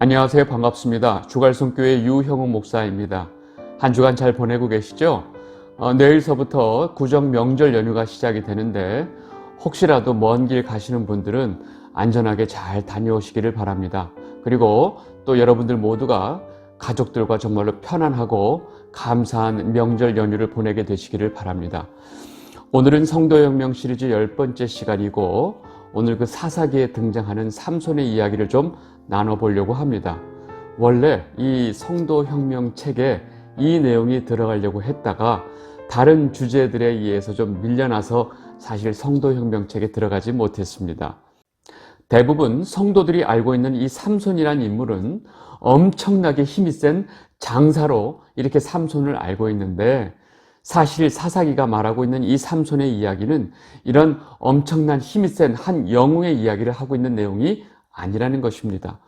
안녕하세요. 반갑습니다. 주갈성교회 유형욱 목사입니다. 한 주간 잘 보내고 계시죠? 어, 내일서부터 구정 명절 연휴가 시작이 되는데 혹시라도 먼 길 가시는 분들은 안전하게 잘 다녀오시기를 바랍니다. 그리고 또 여러분들 모두가 가족들과 정말로 편안하고 감사한 명절 연휴를 보내게 되시기를 바랍니다. 오늘은 성도혁명 시리즈 열 번째 시간이고 오늘 그 사사기에 등장하는 삼손의 이야기를 좀 나눠보려고 합니다. 원래 이 성도혁명 책에 이 내용이 들어가려고 했다가 다른 주제들에 의해서 좀 밀려나서 사실 성도혁명 책에 들어가지 못했습니다. 대부분 성도들이 알고 있는 이 삼손이란 인물은 엄청나게 힘이 센 장사로 이렇게 삼손을 알고 있는데 사실 사사기가 말하고 있는 이 삼손의 이야기는 이런 엄청난 힘이 센 한 영웅의 이야기를 하고 있는 내용이 아니라는 것입니다.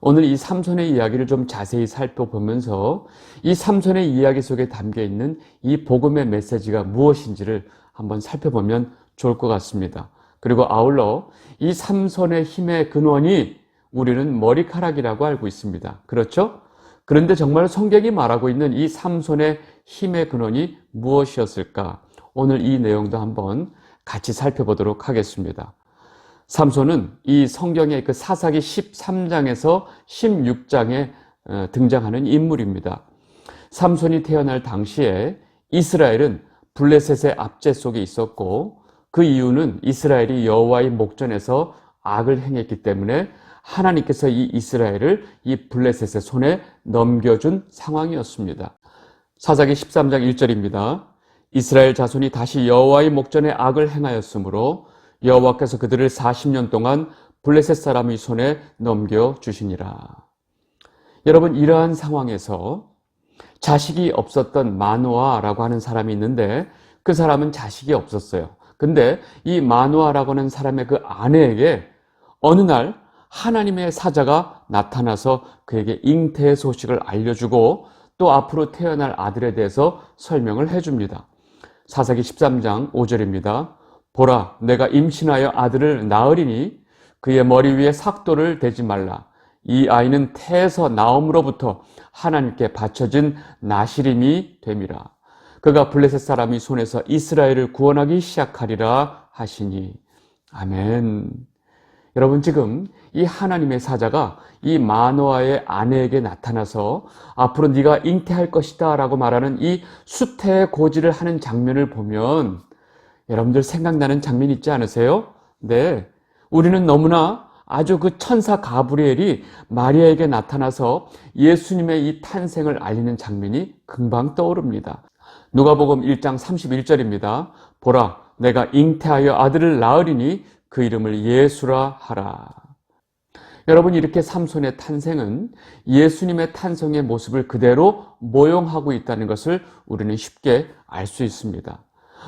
오늘 이 삼손의 이야기를 좀 자세히 살펴보면서 이 삼손의 이야기 속에 담겨 있는 이 복음의 메시지가 무엇인지를 한번 살펴보면 좋을 것 같습니다. 그리고 아울러 이 삼손의 힘의 근원이 우리는 머리카락이라고 알고 있습니다. 그렇죠? 그런데 정말 성경이 말하고 있는 이 삼손의 힘의 근원이 무엇이었을까? 오늘 이 내용도 한번 같이 살펴보도록 하겠습니다. 삼손은 이 성경의 그 사사기 13장에서 16장에 어, 등장하는 인물입니다. 삼손이 태어날 당시에 이스라엘은 블레셋의 압제 속에 있었고 그 이유는 이스라엘이 여호와의 목전에서 악을 행했기 때문에 하나님께서 이 이스라엘을 이 블레셋의 손에 넘겨준 상황이었습니다. 사사기 13장 1절입니다. 이스라엘 자손이 다시 여호와의 목전에 악을 행하였으므로 여호와께서 그들을 40년 동안 블레셋 사람의 손에 넘겨 주시니라. 여러분 이러한 상황에서 자식이 없었던 마노아라고 하는 사람이 있는데 그 사람은 자식이 없었어요. 근데 이 마노아라고 하는 사람의 그 아내에게 어느 날 하나님의 사자가 나타나서 그에게 잉태의 소식을 알려주고 또 앞으로 태어날 아들에 대해서 설명을 해줍니다. 사사기 13장 5절입니다. 보라, 내가 임신하여 아들을 낳으리니 그의 머리 위에 삭도를 대지 말라. 이 아이는 태에서 나옴으로부터 하나님께 바쳐진 나시림이 됨이라. 그가 블레셋 사람이 손에서 이스라엘을 구원하기 시작하리라 하시니. 아멘. 여러분 지금 이 하나님의 사자가 이 마노아의 아내에게 나타나서 앞으로 네가 잉태할 것이다 라고 말하는 이 수태의 고지를 하는 장면을 보면 여러분들 생각나는 장면 있지 않으세요? 네. 우리는 너무나 아주 그 천사 가브리엘이 마리아에게 나타나서 예수님의 이 탄생을 알리는 장면이 금방 떠오릅니다. 누가복음 1장 31절입니다. 보라, 내가 잉태하여 아들을 낳으리니 그 이름을 예수라 하라. 여러분 이렇게 삼손의 탄생은 예수님의 탄생의 모습을 그대로 모형하고 있다는 것을 우리는 쉽게 알 수 있습니다.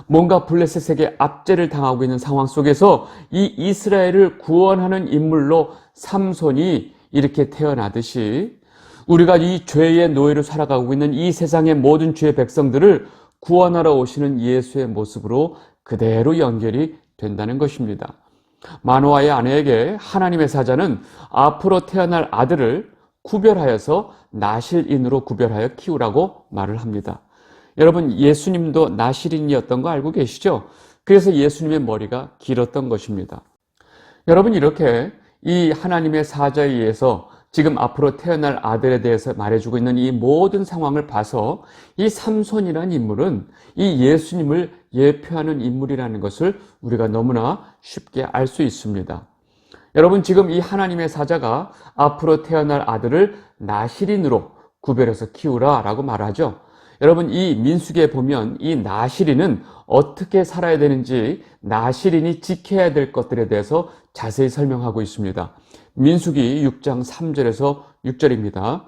뭔가 블레셋에게 압제를 당하고 있는 상황 속에서 이 이스라엘을 구원하는 인물로 삼손이 이렇게 태어나듯이 우리가 이 죄의 노예로 살아가고 있는 이 세상의 모든 죄의 백성들을 구원하러 오시는 예수의 모습으로 그대로 연결이 된다는 것입니다. 마노아의 아내에게 하나님의 사자는 앞으로 태어날 아들을 구별하여서 나실인으로 구별하여 키우라고 말을 합니다. 여러분 예수님도 나실인이었던 거 알고 계시죠? 그래서 예수님의 머리가 길었던 것입니다. 여러분 이렇게 이 하나님의 사자에 의해서 지금 앞으로 태어날 아들에 대해서 말해주고 있는 이 모든 상황을 봐서 이 삼손이라는 인물은 이 예수님을 예표하는 인물이라는 것을 우리가 너무나 쉽게 알 수 있습니다. 여러분 지금 이 하나님의 사자가 앞으로 태어날 아들을 나실인으로 구별해서 키우라 라고 말하죠. 여러분 이 민수기에 보면 이 나시린은 어떻게 살아야 되는지 나시린이 지켜야 될 것들에 대해서 자세히 설명하고 있습니다. 민수기 6장 3절에서 6절입니다.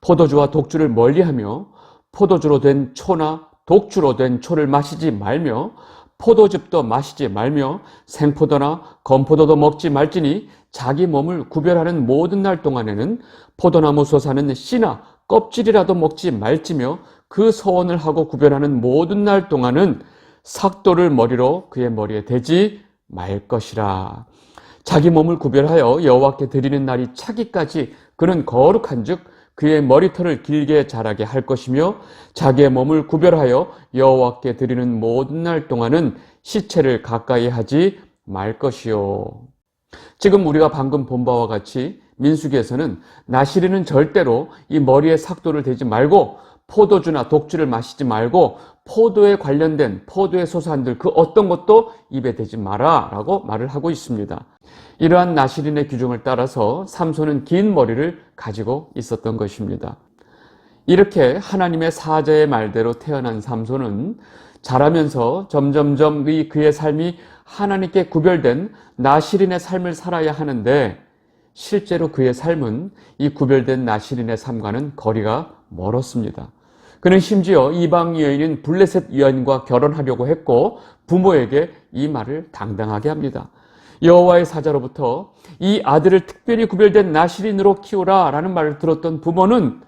포도주와 독주를 멀리하며 포도주로 된 초나 독주로 된 초를 마시지 말며 포도즙도 마시지 말며 생포도나 건포도도 먹지 말지니 자기 몸을 구별하는 모든 날 동안에는 포도나무 솟아는 씨나 껍질이라도 먹지 말지며 그 서원을 하고 구별하는 모든 날 동안은 삭도를 머리로 그의 머리에 대지 말 것이라. 자기 몸을 구별하여 여호와께 드리는 날이 차기까지 그는 거룩한즉 그의 머리털을 길게 자라게 할 것이며 자기의 몸을 구별하여 여호와께 드리는 모든 날 동안은 시체를 가까이 하지 말 것이요. 지금 우리가 방금 본 바와 같이 민수기에서는 나시리는 절대로 이 머리에 삭도를 대지 말고 포도주나 독주를 마시지 말고 포도에 관련된 포도의 소산들 그 어떤 것도 입에 대지 마라 라고 말을 하고 있습니다. 이러한 나시린의 규정을 따라서 삼손은 긴 머리를 가지고 있었던 것입니다. 이렇게 하나님의 사자의 말대로 태어난 삼손은 자라면서 점점점 그의 삶이 하나님께 구별된 나시린의 삶을 살아야 하는데 실제로 그의 삶은 이 구별된 나시린의 삶과는 거리가 멀었습니다. 그는 심지어 이방 여인인 블레셋 여인과 결혼하려고 했고 부모에게 이 말을 당당하게 합니다. 여호와의 사자로부터 이 아들을 특별히 구별된 나시린으로 키우라라는 말을 들었던 부모는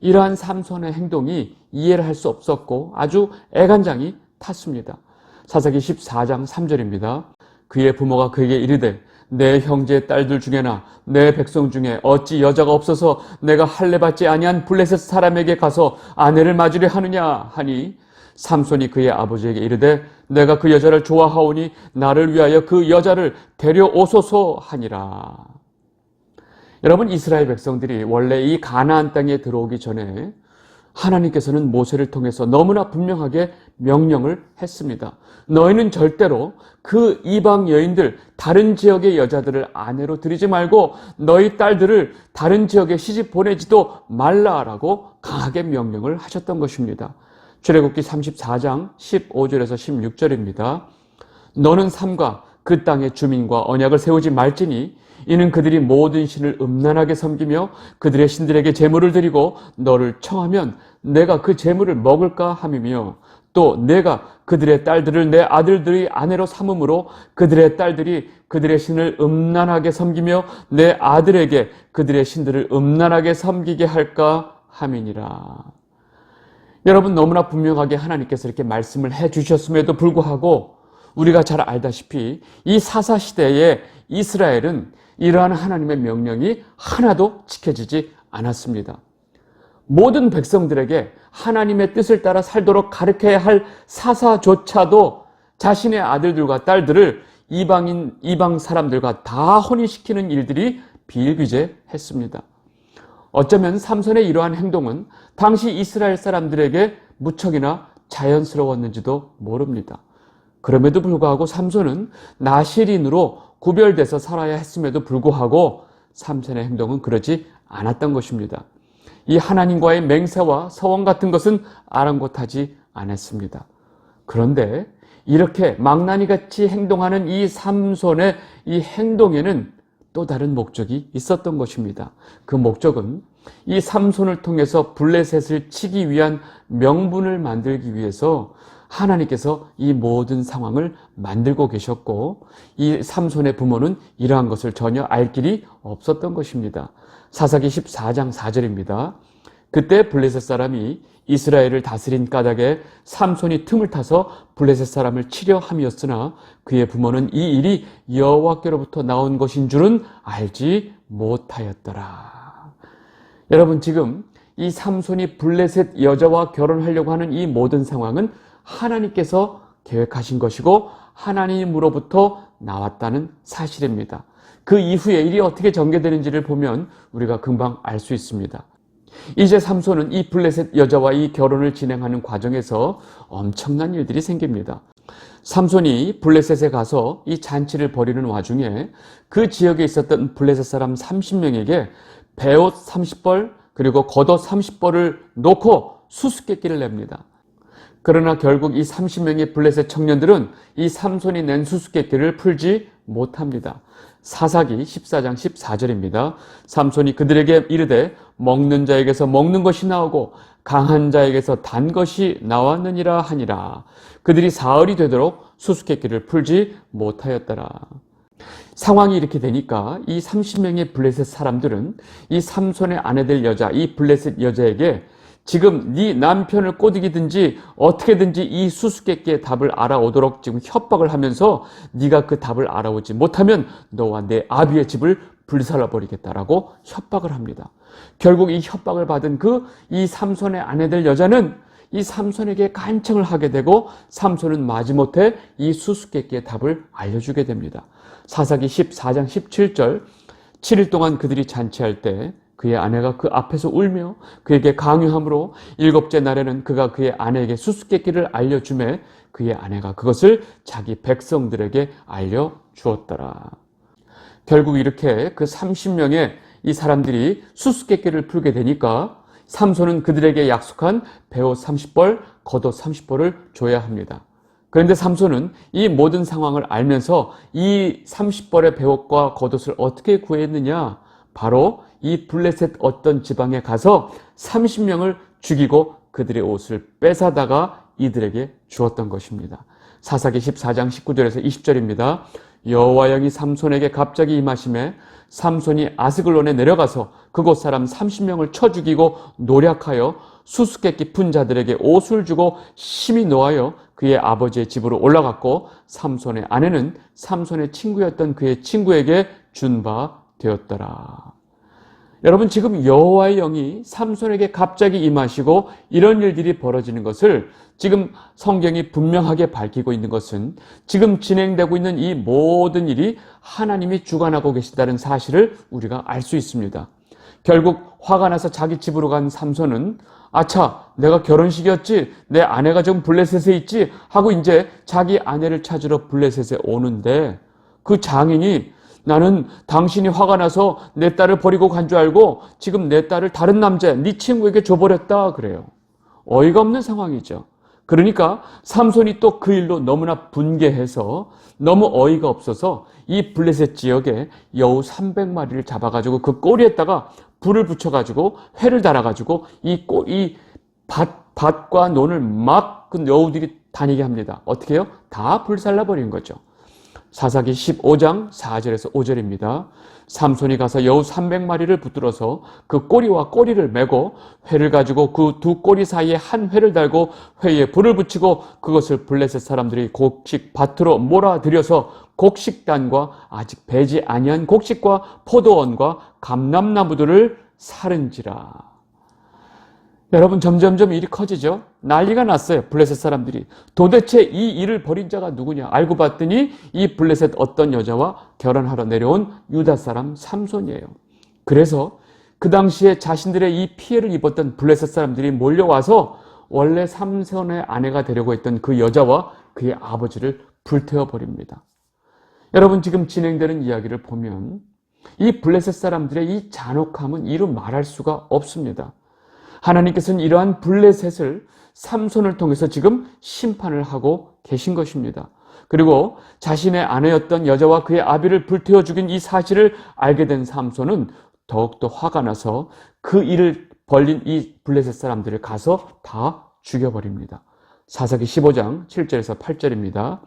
이러한 삼손의 행동이 이해를 할 수 없었고 아주 애간장이 탔습니다. 사사기 14장 3절입니다. 그의 부모가 그에게 이르되 내 형제 딸들 중에나 내 백성 중에 어찌 여자가 없어서 내가 할례 받지 아니한 블레셋 사람에게 가서 아내를 맞으려 하느냐 하니 삼손이 그의 아버지에게 이르되 내가 그 여자를 좋아하오니 나를 위하여 그 여자를 데려오소서 하니라. 여러분 이스라엘 백성들이 원래 이 가나안 땅에 들어오기 전에 하나님께서는 모세를 통해서 너무나 분명하게 명령을 했습니다. 너희는 절대로 그 이방 여인들, 다른 지역의 여자들을 아내로 들이지 말고 너희 딸들을 다른 지역에 시집 보내지도 말라라고 강하게 명령을 하셨던 것입니다. 출애굽기 34장 15절에서 16절입니다. 너는 삼가 그 땅의 주민과 언약을 세우지 말지니 이는 그들이 모든 신을 음란하게 섬기며 그들의 신들에게 제물을 드리고 너를 청하면 내가 그 제물을 먹을까 함이며 또 내가 그들의 딸들을 내 아들들의 아내로 삼음으로 그들의 딸들이 그들의 신을 음란하게 섬기며 내 아들에게 그들의 신들을 음란하게 섬기게 할까 함이니라. 여러분 너무나 분명하게 하나님께서 이렇게 말씀을 해 주셨음에도 불구하고 우리가 잘 알다시피 이 사사 시대에 이스라엘은 이러한 하나님의 명령이 하나도 지켜지지 않았습니다. 모든 백성들에게 하나님의 뜻을 따라 살도록 가르쳐야 할 사사조차도 자신의 아들들과 딸들을 이방인, 이방 사람들과 다 혼인시키는 일들이 비일비재했습니다. 어쩌면 삼손의 이러한 행동은 당시 이스라엘 사람들에게 무척이나 자연스러웠는지도 모릅니다. 그럼에도 불구하고 삼손은 나시린으로 구별돼서 살아야 했음에도 불구하고 삼손의 행동은 그러지 않았던 것입니다. 이 하나님과의 맹세와 서원 같은 것은 아랑곳하지 않았습니다. 그런데 이렇게 망나니 같이 행동하는 이 삼손의 이 행동에는 또 다른 목적이 있었던 것입니다. 그 목적은 이 삼손을 통해서 블레셋을 치기 위한 명분을 만들기 위해서 하나님께서 이 모든 상황을 만들고 계셨고 이 삼손의 부모는 이러한 것을 전혀 알 길이 없었던 것입니다. 사사기 14장 4절입니다. 그때 블레셋 사람이 이스라엘을 다스린 까닭에 삼손이 틈을 타서 블레셋 사람을 치려 함이었으나 그의 부모는 이 일이 여호와께로부터 나온 것인 줄은 알지 못하였더라. 여러분 지금 이 삼손이 블레셋 여자와 결혼하려고 하는 이 모든 상황은 하나님께서 계획하신 것이고 하나님으로부터 나왔다는 사실입니다. 그 이후에 일이 어떻게 전개되는지를 보면 우리가 금방 알 수 있습니다. 이제 삼손은 이 블레셋 여자와 이 결혼을 진행하는 과정에서 엄청난 일들이 생깁니다. 삼손이 블레셋에 가서 이 잔치를 벌이는 와중에 그 지역에 있었던 블레셋 사람 30명에게 배옷 30벌 그리고 겉옷 30벌을 놓고 수수께끼를 냅니다. 그러나 결국 이 30명의 블레셋 청년들은 이 삼손이 낸 수수께끼를 풀지 못합니다. 사사기 14장 14절입니다. 삼손이 그들에게 이르되 먹는 자에게서 먹는 것이 나오고 강한 자에게서 단 것이 나왔느니라 하니라. 그들이 사흘이 되도록 수수께끼를 풀지 못하였더라. 상황이 이렇게 되니까 이 30명의 블레셋 사람들은 이 삼손의 아내들 여자, 이 블레셋 여자에게 지금 네 남편을 꼬드기든지 어떻게든지 이 수수께끼의 답을 알아오도록 지금 협박을 하면서 네가 그 답을 알아오지 못하면 너와 내 아비의 집을 불살라 버리겠다라고 협박을 합니다. 결국 이 협박을 받은 그 이 삼손의 아내들 여자는 이 삼손에게 간청을 하게 되고 삼손은 마지못해 이 수수께끼의 답을 알려주게 됩니다. 사사기 14장 17절 7일 동안 그들이 잔치할 때 그의 아내가 그 앞에서 울며 그에게 강요함으로 일곱째 날에는 그가 그의 아내에게 수수께끼를 알려주매 그의 아내가 그것을 자기 백성들에게 알려주었더라. 결국 이렇게 그 30명의 이 사람들이 수수께끼를 풀게 되니까 삼손은 그들에게 약속한 배옷 30벌, 겉옷 30벌을 줘야 합니다. 그런데 삼손은 이 모든 상황을 알면서 이 30벌의 배옷과 겉옷을 어떻게 구했느냐? 바로 이 블레셋 어떤 지방에 가서 30명을 죽이고 그들의 옷을 뺏어다가 이들에게 주었던 것입니다. 사사기 14장 19절에서 20절입니다. 여호와 영이 삼손에게 갑자기 임하심에 삼손이 아스글론에 내려가서 그곳 사람 30명을 쳐 죽이고 노력하여 수수께끼 푼 자들에게 옷을 주고 심히 노하여 그의 아버지의 집으로 올라갔고 삼손의 아내는 삼손의 친구였던 그의 친구에게 준 바 되었더라. 여러분 지금 여호와의 영이 삼손에게 갑자기 임하시고 이런 일들이 벌어지는 것을 지금 성경이 분명하게 밝히고 있는 것은 지금 진행되고 있는 이 모든 일이 하나님이 주관하고 계시다는 사실을 우리가 알 수 있습니다. 결국 화가 나서 자기 집으로 간 삼손은 아차 내가 결혼식이었지 내 아내가 지금 블레셋에 있지 하고 이제 자기 아내를 찾으러 블레셋에 오는데 그 장인이 나는 당신이 화가 나서 내 딸을 버리고 간 줄 알고 지금 내 딸을 다른 남자, 네 친구에게 줘버렸다 그래요. 어이가 없는 상황이죠. 그러니까 삼손이 또 그 일로 너무나 분개해서 너무 어이가 없어서 이 블레셋 지역에 여우 300마리를 잡아가지고 그 꼬리에다가 불을 붙여가지고 회를 달아가지고 이 꼬, 이 밭, 밭과 논을 막 그 여우들이 다니게 합니다. 어떻게 해요? 다 불살라 버린 거죠. 사사기 15장 4절에서 5절입니다. 삼손이 가서 여우 300마리를 붙들어서 그 꼬리와 꼬리를 메고 회를 가지고 그 두 꼬리 사이에 한 회를 달고 회에 불을 붙이고 그것을 블레셋 사람들이 곡식 밭으로 몰아들여서 곡식단과 아직 배지 아니한 곡식과 포도원과 감람나무들을 사른지라. 여러분 점점점 일이 커지죠. 난리가 났어요. 블레셋 사람들이. 도대체 이 일을 벌인 자가 누구냐? 알고 봤더니 이 블레셋 어떤 여자와 결혼하러 내려온 유다 사람 삼손이에요. 그래서 그 당시에 자신들의 이 피해를 입었던 블레셋 사람들이 몰려와서 원래 삼손의 아내가 되려고 했던 그 여자와 그의 아버지를 불태워 버립니다. 여러분 지금 진행되는 이야기를 보면 이 블레셋 사람들의 이 잔혹함은 이루 말할 수가 없습니다. 하나님께서는 이러한 블레셋을 삼손을 통해서 지금 심판을 하고 계신 것입니다. 그리고 자신의 아내였던 여자와 그의 아비를 불태워 죽인 이 사실을 알게 된 삼손은 더욱더 화가 나서 그 일을 벌린 이 블레셋 사람들을 가서 다 죽여버립니다. 사사기 15장 7절에서 8절입니다.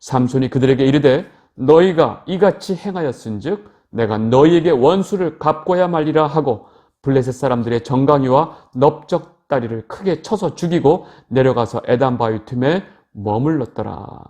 삼손이 그들에게 이르되 너희가 이같이 행하였은즉 내가 너희에게 원수를 갚고야 말리라 하고 블레셋 사람들의 정강이와 넓적다리를 크게 쳐서 죽이고 내려가서 에단 바위 틈에 머물렀더라.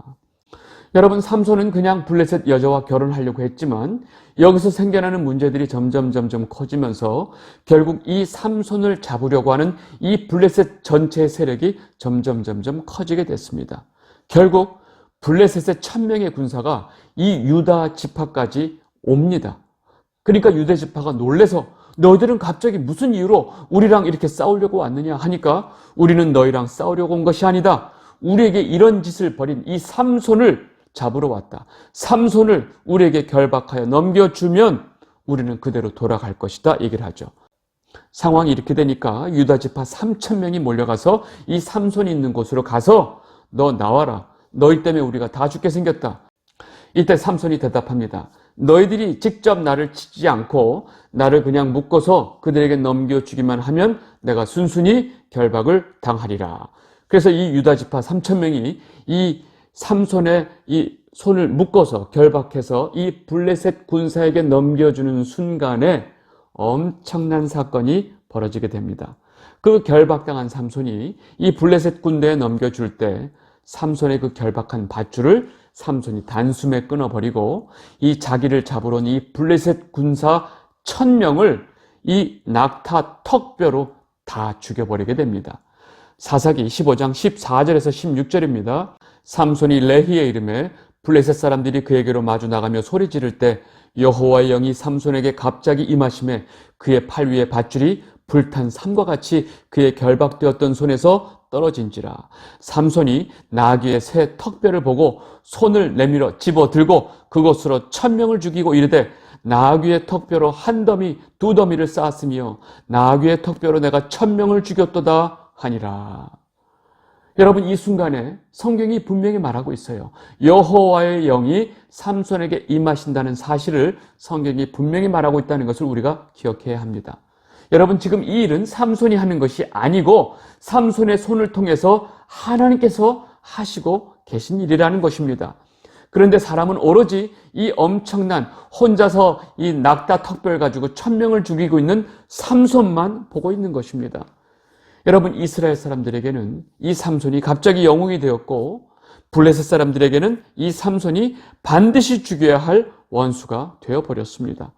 여러분 삼손은 그냥 블레셋 여자와 결혼하려고 했지만 여기서 생겨나는 문제들이 점점 점점 커지면서 결국 이 삼손을 잡으려고 하는 이 블레셋 전체의 세력이 점점 점점 커지게 됐습니다. 결국 블레셋의 천명의 군사가 이 유다 지파까지 옵니다. 그러니까 유대 지파가 놀래서 너희들은 갑자기 무슨 이유로 우리랑 이렇게 싸우려고 왔느냐 하니까 우리는 너희랑 싸우려고 온 것이 아니다. 우리에게 이런 짓을 벌인 이 삼손을 잡으러 왔다. 삼손을 우리에게 결박하여 넘겨주면 우리는 그대로 돌아갈 것이다. 얘기를 하죠. 상황이 이렇게 되니까 유다 지파 3천 명이 몰려가서 이 삼손이 있는 곳으로 가서 너 나와라. 너희 때문에 우리가 다 죽게 생겼다. 이때 삼손이 대답합니다. 너희들이 직접 나를 치지 않고 나를 그냥 묶어서 그들에게 넘겨주기만 하면 내가 순순히 결박을 당하리라. 그래서 이 유다 지파 3천 명이 이 삼손의 이 손을 묶어서 결박해서 이 블레셋 군사에게 넘겨주는 순간에 엄청난 사건이 벌어지게 됩니다. 그 결박당한 삼손이 이 블레셋 군대에 넘겨줄 때 삼손의 그 결박한 밧줄을 삼손이 단숨에 끊어버리고 이 자기를 잡으러 온 이 블레셋 군사 천명을 이 낙타 턱뼈로 다 죽여버리게 됩니다. 사사기 15장 14절에서 16절입니다. 삼손이 레히의 이름에 블레셋 사람들이 그에게로 마주 나가며 소리 지를 때 여호와의 영이 삼손에게 갑자기 임하심에 그의 팔 위에 밧줄이 불탄 삼과 같이 그의 결박되었던 손에서 떨어진지라 삼손이 나귀의 새 턱뼈를 보고 손을 내밀어 집어 들고 그곳으로 천명을 죽이고 이르되 나귀의 턱뼈로 한 더미 두 더미를 쌓았으며 나귀의 턱뼈로 내가 천명을 죽였도다 하니라 여러분 이 순간에 성경이 분명히 말하고 있어요. 여호와의 영이 삼손에게 임하신다는 사실을 성경이 분명히 말하고 있다는 것을 우리가 기억해야 합니다. 여러분 지금 이 일은 삼손이 하는 것이 아니고 삼손의 손을 통해서 하나님께서 하시고 계신 일이라는 것입니다. 그런데 사람은 오로지 이 엄청난 혼자서 이 낙타 턱별 가지고 천명을 죽이고 있는 삼손만 보고 있는 것입니다. 여러분 이스라엘 사람들에게는 이 삼손이 갑자기 영웅이 되었고 블레셋 사람들에게는 이 삼손이 반드시 죽여야 할 원수가 되어 버렸습니다.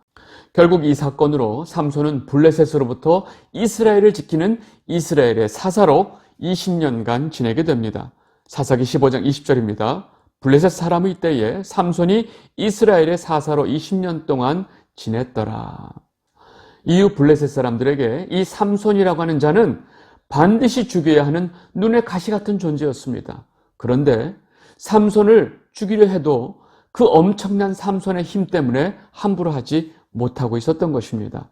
결국 이 사건으로 삼손은 블레셋으로부터 이스라엘을 지키는 이스라엘의 사사로 20년간 지내게 됩니다. 사사기 15장 20절입니다. 블레셋 사람의 때에 삼손이 이스라엘의 사사로 20년 동안 지냈더라. 이후 블레셋 사람들에게 이 삼손이라고 하는 자는 반드시 죽여야 하는 눈의 가시 같은 존재였습니다. 그런데 삼손을 죽이려 해도 그 엄청난 삼손의 힘 때문에 함부로 하지 못하고 있었던 것입니다.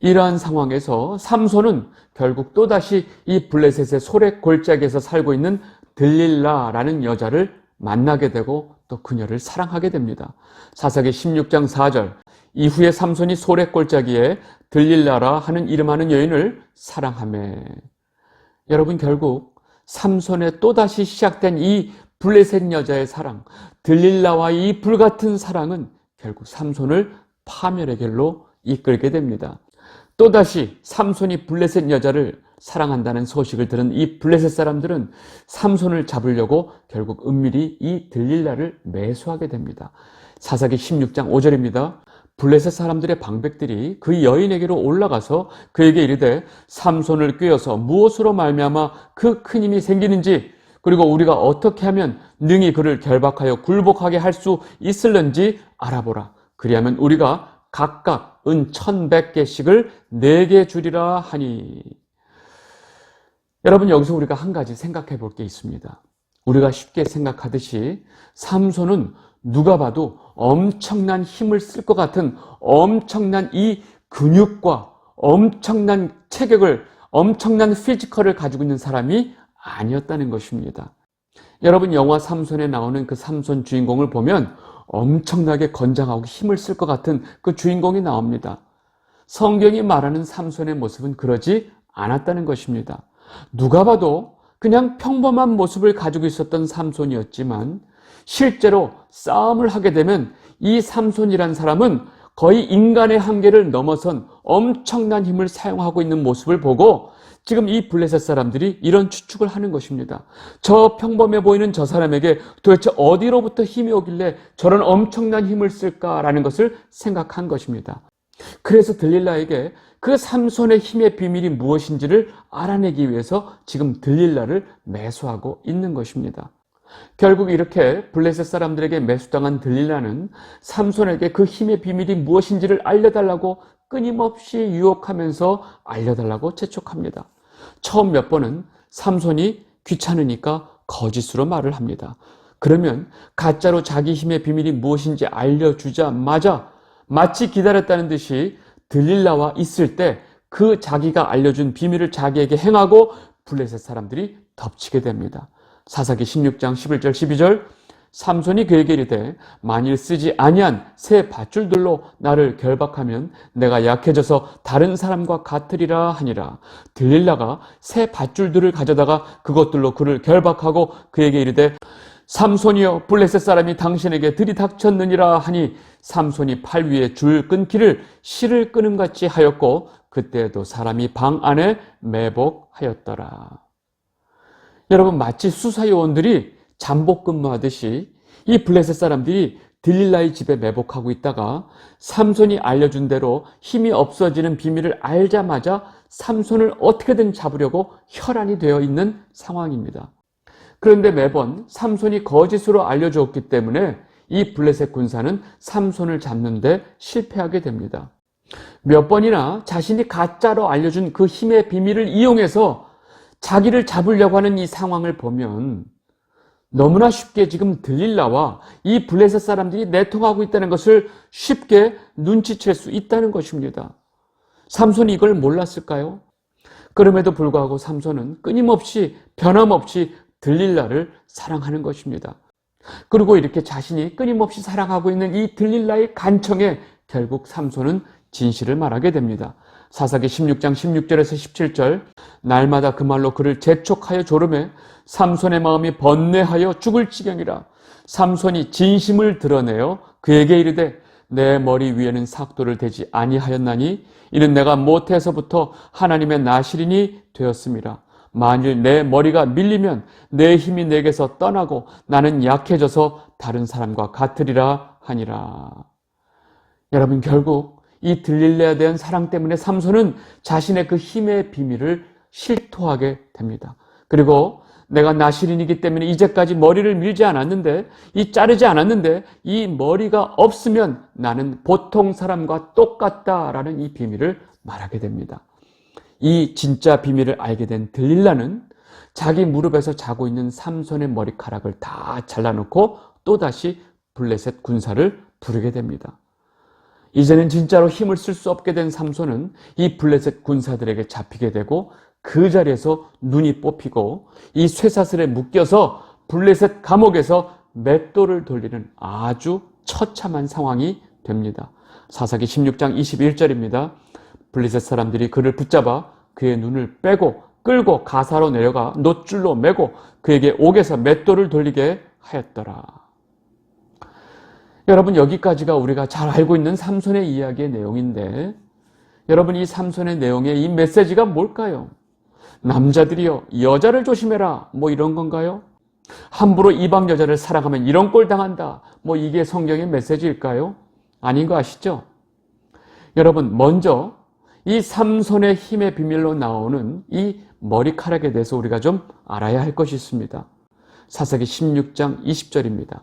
이러한 상황에서 삼손은 결국 또다시 이 블레셋의 소래 골짜기에서 살고 있는 들릴라라는 여자를 만나게 되고 또 그녀를 사랑하게 됩니다. 사사기 16장 4절 이후에 삼손이 소래 골짜기에 들릴라라 하는 이름하는 여인을 사랑하매 여러분 결국 삼손의 또다시 시작된 이 블레셋 여자의 사랑 들릴라와 이 불같은 사랑은 결국 삼손을 파멸의 길로 이끌게 됩니다. 또다시 삼손이 블레셋 여자를 사랑한다는 소식을 들은 이 블레셋 사람들은 삼손을 잡으려고 결국 은밀히 이 들릴라를 매수하게 됩니다. 사사기 16장 5절입니다. 블레셋 사람들의 방백들이 그 여인에게로 올라가서 그에게 이르되 삼손을 꿰어서 무엇으로 말미암아 그 큰 힘이 생기는지 그리고 우리가 어떻게 하면 능히 그를 결박하여 굴복하게 할 수 있을는지 알아보라. 그리하면 우리가 각각 은 천백 개씩을 내게 주리라 하니. 여러분 여기서 우리가 한 가지 생각해 볼 게 있습니다. 우리가 쉽게 생각하듯이 삼손은 누가 봐도 엄청난 힘을 쓸 것 같은 엄청난 이 근육과 엄청난 체격을 엄청난 피지컬을 가지고 있는 사람이 아니었다는 것입니다. 여러분 영화 삼손에 나오는 그 삼손 주인공을 보면 엄청나게 건장하고 힘을 쓸 것 같은 그 주인공이 나옵니다. 성경이 말하는 삼손의 모습은 그러지 않았다는 것입니다. 누가 봐도 그냥 평범한 모습을 가지고 있었던 삼손이었지만 실제로 싸움을 하게 되면 이 삼손이란 사람은 거의 인간의 한계를 넘어선 엄청난 힘을 사용하고 있는 모습을 보고 지금 이 블레셋 사람들이 이런 추측을 하는 것입니다. 저 평범해 보이는 저 사람에게 도대체 어디로부터 힘이 오길래 저런 엄청난 힘을 쓸까라는 것을 생각한 것입니다. 그래서 들릴라에게 그 삼손의 힘의 비밀이 무엇인지를 알아내기 위해서 지금 들릴라를 매수하고 있는 것입니다. 결국 이렇게 블레셋 사람들에게 매수당한 들릴라는 삼손에게 그 힘의 비밀이 무엇인지를 알려달라고 끊임없이 유혹하면서 알려달라고 재촉합니다. 처음 몇 번은 삼손이 귀찮으니까 거짓으로 말을 합니다. 그러면 가짜로 자기 힘의 비밀이 무엇인지 알려주자마자 마치 기다렸다는 듯이 들릴라와 있을 때 그 자기가 알려준 비밀을 자기에게 행하고 블레셋 사람들이 덮치게 됩니다. 사사기 16장 11절 12절 삼손이 그에게 이르되 만일 쓰지 아니한 새 밧줄들로 나를 결박하면 내가 약해져서 다른 사람과 같으리라 하니라 들릴라가 새 밧줄들을 가져다가 그것들로 그를 결박하고 그에게 이르되 삼손이여 블레셋 사람이 당신에게 들이닥쳤느니라 하니 삼손이 팔 위에 줄 끊기를 실을 끊음 같이 하였고 그때도 사람이 방 안에 매복하였더라. 여러분 마치 수사요원들이 잠복 근무하듯이 이 블레셋 사람들이 들릴라의 집에 매복하고 있다가 삼손이 알려준 대로 힘이 없어지는 비밀을 알자마자 삼손을 어떻게든 잡으려고 혈안이 되어 있는 상황입니다. 그런데 매번 삼손이 거짓으로 알려주었기 때문에 이 블레셋 군사는 삼손을 잡는데 실패하게 됩니다. 몇 번이나 자신이 가짜로 알려준 그 힘의 비밀을 이용해서 자기를 잡으려고 하는 이 상황을 보면 너무나 쉽게 지금 들릴라와 이 블레셋 사람들이 내통하고 있다는 것을 쉽게 눈치챌 수 있다는 것입니다. 삼손이 이걸 몰랐을까요? 그럼에도 불구하고 삼손은 끊임없이 변함없이 들릴라를 사랑하는 것입니다. 그리고 이렇게 자신이 끊임없이 사랑하고 있는 이 들릴라의 간청에 결국 삼손은 진실을 말하게 됩니다. 사사기 16장 16절에서 17절 날마다 그 말로 그를 재촉하여 조름해 삼손의 마음이 번뇌하여 죽을 지경이라 삼손이 진심을 드러내어 그에게 이르되 내 머리 위에는 삭도를 대지 아니하였나니 이는 내가 못해서부터 하나님의 나시린이 되었습니다. 만일 내 머리가 밀리면 내 힘이 내게서 떠나고 나는 약해져서 다른 사람과 같으리라 하니라. 여러분 결국 이 들릴레에 대한 사랑 때문에 삼손은 자신의 그 힘의 비밀을 실토하게 됩니다. 그리고 내가 나시린이기 때문에 이제까지 머리를 밀지 않았는데, 이 자르지 않았는데, 이 머리가 없으면 나는 보통 사람과 똑같다라는 이 비밀을 말하게 됩니다. 이 진짜 비밀을 알게 된 들릴라는 자기 무릎에서 자고 있는 삼손의 머리카락을 다 잘라놓고 또다시 블레셋 군사를 부르게 됩니다. 이제는 진짜로 힘을 쓸 수 없게 된 삼손은 이 블레셋 군사들에게 잡히게 되고 그 자리에서 눈이 뽑히고 이 쇠사슬에 묶여서 블레셋 감옥에서 맷돌을 돌리는 아주 처참한 상황이 됩니다. 사사기 16장 21절입니다. 블레셋 사람들이 그를 붙잡아 그의 눈을 빼고 끌고 가사로 내려가 놋줄로 매고 그에게 옥에서 맷돌을 돌리게 하였더라. 여러분 여기까지가 우리가 잘 알고 있는 삼손의 이야기의 내용인데 여러분 이 삼손의 내용의 이 메시지가 뭘까요? 남자들이여 여자를 조심해라 뭐 이런 건가요? 함부로 이방 여자를 사랑하면 이런 꼴 당한다 뭐 이게 성경의 메시지일까요? 아닌 거 아시죠? 여러분 먼저 이 삼손의 힘의 비밀로 나오는 이 머리카락에 대해서 우리가 좀 알아야 할 것이 있습니다. 사사기 16장 20절입니다.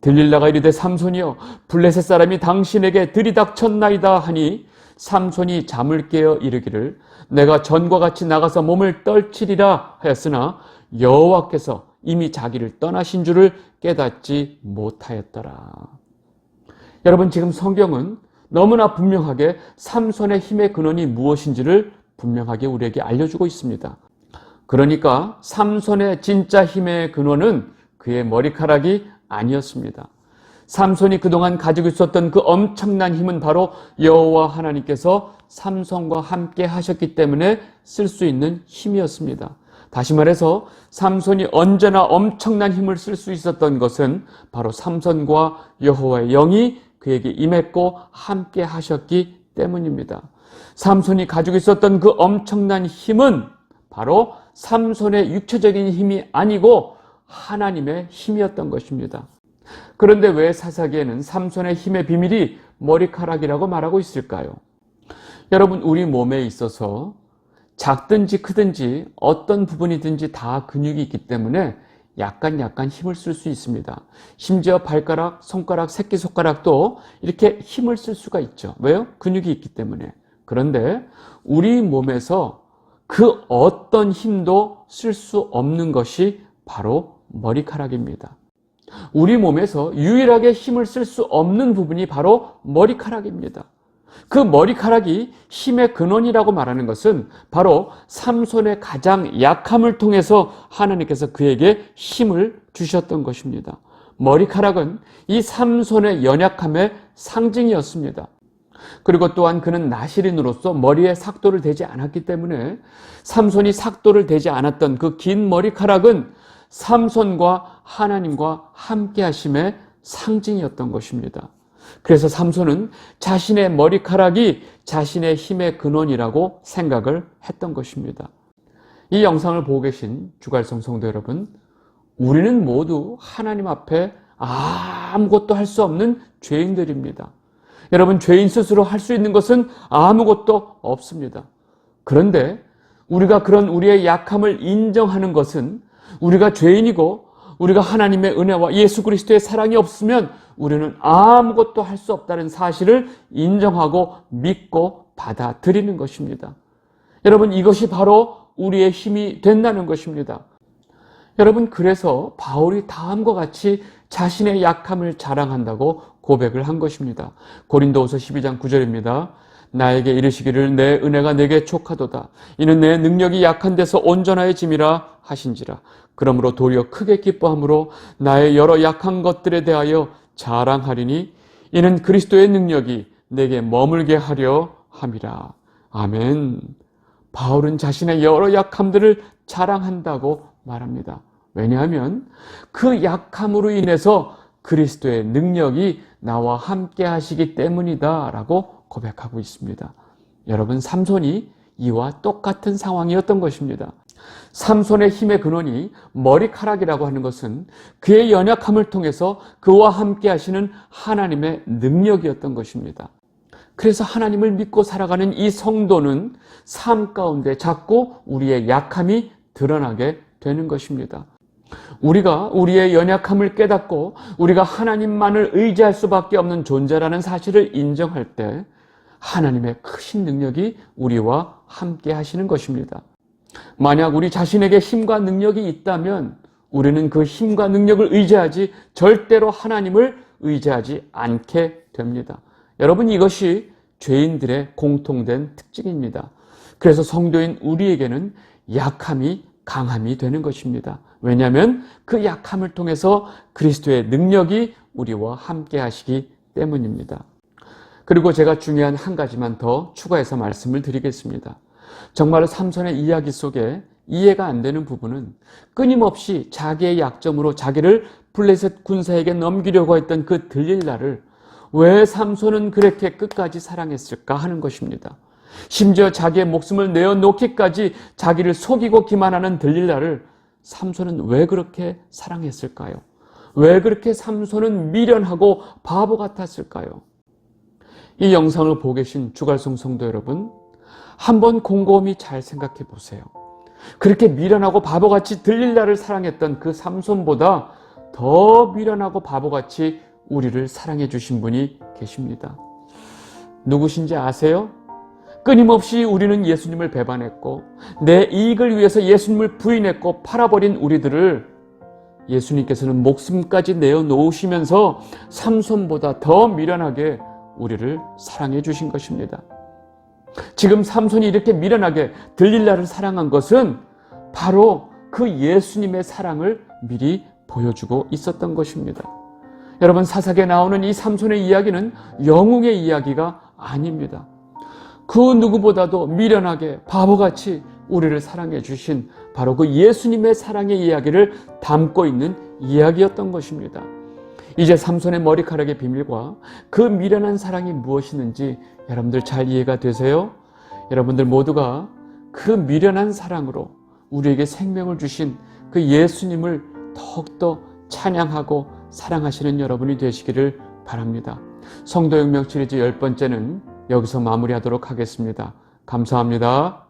들릴라가 이르되 삼손이여 블레셋 사람이 당신에게 들이닥쳤나이다 하니 삼손이 잠을 깨어 이르기를 내가 전과 같이 나가서 몸을 떨치리라 하였으나 여호와께서 이미 자기를 떠나신 줄을 깨닫지 못하였더라. 여러분 지금 성경은 너무나 분명하게 삼손의 힘의 근원이 무엇인지를 분명하게 우리에게 알려주고 있습니다. 그러니까 삼손의 진짜 힘의 근원은 그의 머리카락이 아니었습니다. 삼손이 그동안 가지고 있었던 그 엄청난 힘은 바로 여호와 하나님께서 삼손과 함께 하셨기 때문에 쓸 수 있는 힘이었습니다. 다시 말해서 삼손이 언제나 엄청난 힘을 쓸 수 있었던 것은 바로 삼손과 여호와의 영이 그에게 임했고 함께 하셨기 때문입니다. 삼손이 가지고 있었던 그 엄청난 힘은 바로 삼손의 육체적인 힘이 아니고 하나님의 힘이었던 것입니다. 그런데 왜 사사기에는 삼손의 힘의 비밀이 머리카락이라고 말하고 있을까요? 여러분, 우리 몸에 있어서 작든지 크든지 어떤 부분이든지 다 근육이 있기 때문에 약간 약간 힘을 쓸 수 있습니다. 심지어 발가락, 손가락, 새끼손가락도 이렇게 힘을 쓸 수가 있죠. 왜요? 근육이 있기 때문에. 그런데 우리 몸에서 그 어떤 힘도 쓸 수 없는 것이 바로 머리카락입니다. 우리 몸에서 유일하게 힘을 쓸 수 없는 부분이 바로 머리카락입니다. 그 머리카락이 힘의 근원이라고 말하는 것은 바로 삼손의 가장 약함을 통해서 하나님께서 그에게 힘을 주셨던 것입니다. 머리카락은 이 삼손의 연약함의 상징이었습니다. 그리고 또한 그는 나시린으로서 머리에 삭도를 대지 않았기 때문에 삼손이 삭도를 대지 않았던 그 긴 머리카락은 삼손과 하나님과 함께 하심의 상징이었던 것입니다. 그래서 삼손은 자신의 머리카락이 자신의 힘의 근원이라고 생각을 했던 것입니다. 이 영상을 보고 계신 주갈성 성도 여러분, 우리는 모두 하나님 앞에 아무것도 할 수 없는 죄인들입니다. 여러분, 죄인 스스로 할 수 있는 것은 아무것도 없습니다. 그런데 우리가 그런 우리의 약함을 인정하는 것은 우리가 죄인이고 우리가 하나님의 은혜와 예수 그리스도의 사랑이 없으면 우리는 아무것도 할 수 없다는 사실을 인정하고 믿고 받아들이는 것입니다. 여러분, 이것이 바로 우리의 힘이 된다는 것입니다. 여러분, 그래서 바울이 다음과 같이 자신의 약함을 자랑한다고 고백을 한 것입니다. 고린도후서 12장 9절입니다. 나에게 이르시기를 내 은혜가 내게 촉하도다. 이는 내 능력이 약한 데서 온전하여 짐이라 하신지라. 그러므로 도리어 크게 기뻐함으로 나의 여러 약한 것들에 대하여 자랑하리니 이는 그리스도의 능력이 내게 머물게 하려 함이라. 아멘. 바울은 자신의 여러 약함들을 자랑한다고 말합니다. 왜냐하면 그 약함으로 인해서 그리스도의 능력이 나와 함께 하시기 때문이다 라고 고백하고 있습니다. 여러분, 삼손이 이와 똑같은 상황이었던 것입니다. 삼손의 힘의 근원이 머리카락이라고 하는 것은 그의 연약함을 통해서 그와 함께 하시는 하나님의 능력이었던 것입니다. 그래서 하나님을 믿고 살아가는 이 성도는 삶 가운데 자꾸 우리의 약함이 드러나게 되는 것입니다. 우리가 우리의 연약함을 깨닫고 우리가 하나님만을 의지할 수밖에 없는 존재라는 사실을 인정할 때 하나님의 크신 능력이 우리와 함께 하시는 것입니다. 만약 우리 자신에게 힘과 능력이 있다면 우리는 그 힘과 능력을 의지하지 절대로 하나님을 의지하지 않게 됩니다. 여러분 이것이 죄인들의 공통된 특징입니다. 그래서 성도인 우리에게는 약함이 강함이 되는 것입니다. 왜냐하면 그 약함을 통해서 그리스도의 능력이 우리와 함께 하시기 때문입니다. 그리고 제가 중요한 한 가지만 더 추가해서 말씀을 드리겠습니다. 정말 삼손의 이야기 속에 이해가 안 되는 부분은 끊임없이 자기의 약점으로 자기를 블레셋 군사에게 넘기려고 했던 그 들릴라를 왜 삼손은 그렇게 끝까지 사랑했을까 하는 것입니다. 심지어 자기의 목숨을 내어놓기까지 자기를 속이고 기만하는 들릴라를 삼손은 왜 그렇게 사랑했을까요? 왜 그렇게 삼손은 미련하고 바보 같았을까요? 이 영상을 보고 계신 주갈성 성도 여러분, 한번 곰곰이 잘 생각해 보세요. 그렇게 미련하고 바보같이 들릴라를 사랑했던 그 삼손보다 더 미련하고 바보같이 우리를 사랑해 주신 분이 계십니다. 누구신지 아세요? 끊임없이 우리는 예수님을 배반했고 내 이익을 위해서 예수님을 부인했고 팔아버린 우리들을 예수님께서는 목숨까지 내어놓으시면서 삼손보다 더 미련하게 우리를 사랑해 주신 것입니다. 지금 삼손이 이렇게 미련하게 들릴라를 사랑한 것은 바로 그 예수님의 사랑을 미리 보여주고 있었던 것입니다. 여러분 사사기에 나오는 이 삼손의 이야기는 영웅의 이야기가 아닙니다. 그 누구보다도 미련하게 바보같이 우리를 사랑해 주신 바로 그 예수님의 사랑의 이야기를 담고 있는 이야기였던 것입니다. 이제 삼손의 머리카락의 비밀과 그 미련한 사랑이 무엇이는지 여러분들 잘 이해가 되세요? 여러분들 모두가 그 미련한 사랑으로 우리에게 생명을 주신 그 예수님을 더욱더 찬양하고 사랑하시는 여러분이 되시기를 바랍니다. 성도혁명 시리즈 열 번째는 여기서 마무리하도록 하겠습니다. 감사합니다.